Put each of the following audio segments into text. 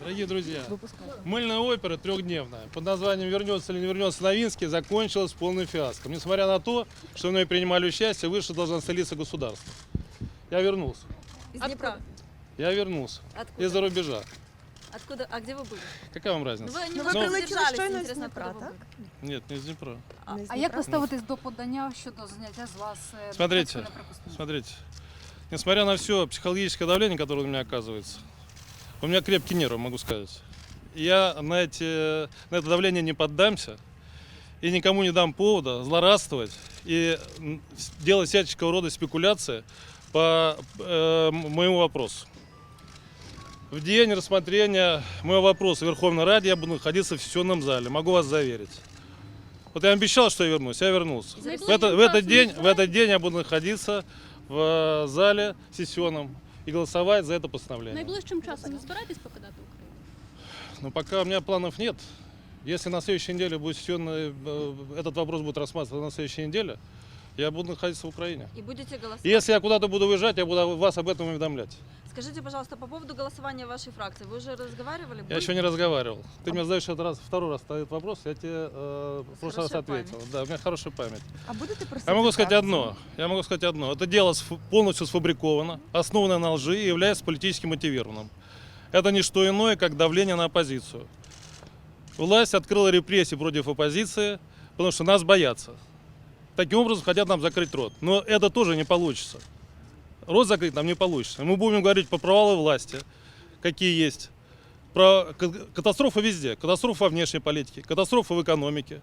Дорогие друзья, мыльная опера трехдневная под названием «Вернется или не вернется Новинский» закончилась полным фиаско. Несмотря на то, что в ней принимали участие высшие должностные лица государства. Я вернулся. Из Днепра. Я вернулся. Откуда? Из-за рубежа. Откуда? А где вы были? Какая вам Ну, разница? вы не Ну, вы ви прилетіли задержались, щойно з интересно, Дніпра, откуда вы так? были? Нет, не из Днепра. Не з А як Дніпра? ви ставитесь до подання щодо зняття з вас е, Смотрите, депутатської неприпустимості? Смотрите, несмотря на все психологическое давление, которое у меня оказывается, у меня крепкие нервы, могу сказать. Я на, эти, на это давление не поддамся и никому не дам повода злорадствовать и делать всяческого рода спекуляции по э, моему вопросу. В день рассмотрения моего вопроса в Верховной Раде я буду находиться в сессионном зале, могу вас заверить. Вот я обещал, что я вернусь, я вернулся. В, это- в этот день, в этот день я буду находиться в зале сессионном и голосовать за это постановление. Найближчим часом не збираєтесь покидати Україну? Но пока у меня планов нет. Если на следующей неделе будет сессионный, э, этот вопрос будет рассматриваться на следующей неделе, я буду находиться в Украине. И будете голосовать? Если я куда-то буду уезжать, я буду вас об этом уведомлять. Скажите, пожалуйста, по поводу голосования вашей фракции. Вы уже разговаривали? Я еще не разговаривал. Ты мне задаешь этот раз, второй раз этот вопрос, я тебе э, в прошлый раз ответил. Да, у меня хорошая память. А будете Я могу сказать одно. Я могу сказать одно. Это дело полностью сфабриковано, основано на лжи и является политически мотивированным. Это не что иное, как давление на оппозицию. Власть открыла репрессии против оппозиции, потому что нас боятся. Таким образом хотят нам закрыть рот. Но это тоже не получится. Рот закрыть нам не получится. Мы будем говорить по провалы власти, какие есть. Про ка- катастрофы везде. Катастрофа во внешней политике, катастрофа в экономике,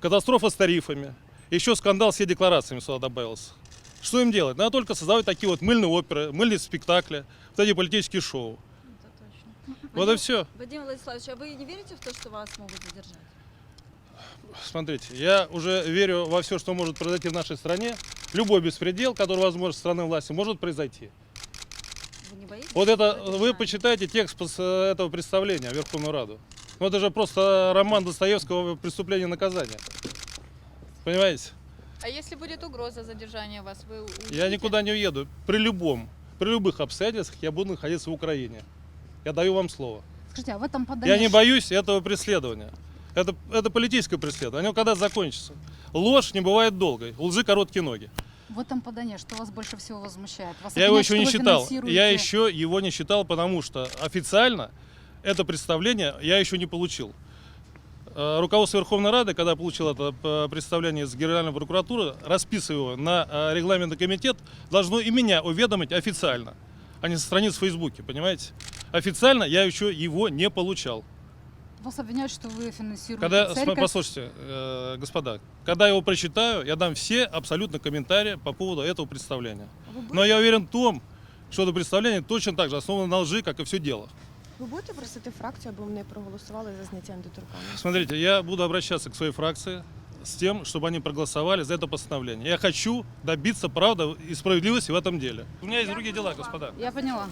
катастрофа с тарифами. Еще скандал с декларациями сюда добавился. Что им делать? Надо только создавать такие вот мыльные оперы, мыльные спектакли, вот эти политические шоу. Это точно. Вот и Вадим- все. Вадим Владиславович, а вы не верите в то, что вас могут задержать? Смотрите, я уже верю во все, что может произойти в нашей стране. Любой беспредел, который возможен со стороны власти, может произойти. Вы не боитесь? Вот это, вы почитайте текст этого представления, Верховную Раду. Ну это же просто роман Достоевского «Преступление и наказание». Понимаете? А если будет угроза задержания вас, вы уедете? Я никуда не уеду. При любом, при любых обстоятельствах я буду находиться в Украине. Я даю вам слово. Скажіть, а в этом поданні... Я не боюсь этого преследования. Это, это политическое преследование. Оно когда закончится? Ложь не бывает долгой. У лжи короткие ноги. В этом подании что вас больше всего возмущает? Вас Я его еще не что вы читал. финансируете- Я еще его не читал, потому что официально это представление я еще не получил. Э, Руководство Верховной Рады, когда получил это э, представление из Генеральной прокуратуры, расписывая на э, регламентный комитет, должно и меня уведомить официально, а не со страниц в Фейсбуке, понимаете? Официально я еще его не получал. Вас обвиняют, что вы финансируете Когда, церковь. послушайте, э, господа, когда я его прочитаю, я дам все абсолютно комментарии по поводу этого представления. Будете, Но я уверен в том, что это представление точно так же основано на лжи, как и все дело. ви будете просити фракцію, аби вони проголосували за зняття недоторканності? Смотрите, я буду обращаться к своей фракции с тем, чтобы они проголосовали за это постановление. Я хочу добиться правды и справедливости в этом деле. У меня есть другие дела, господа. Я поняла.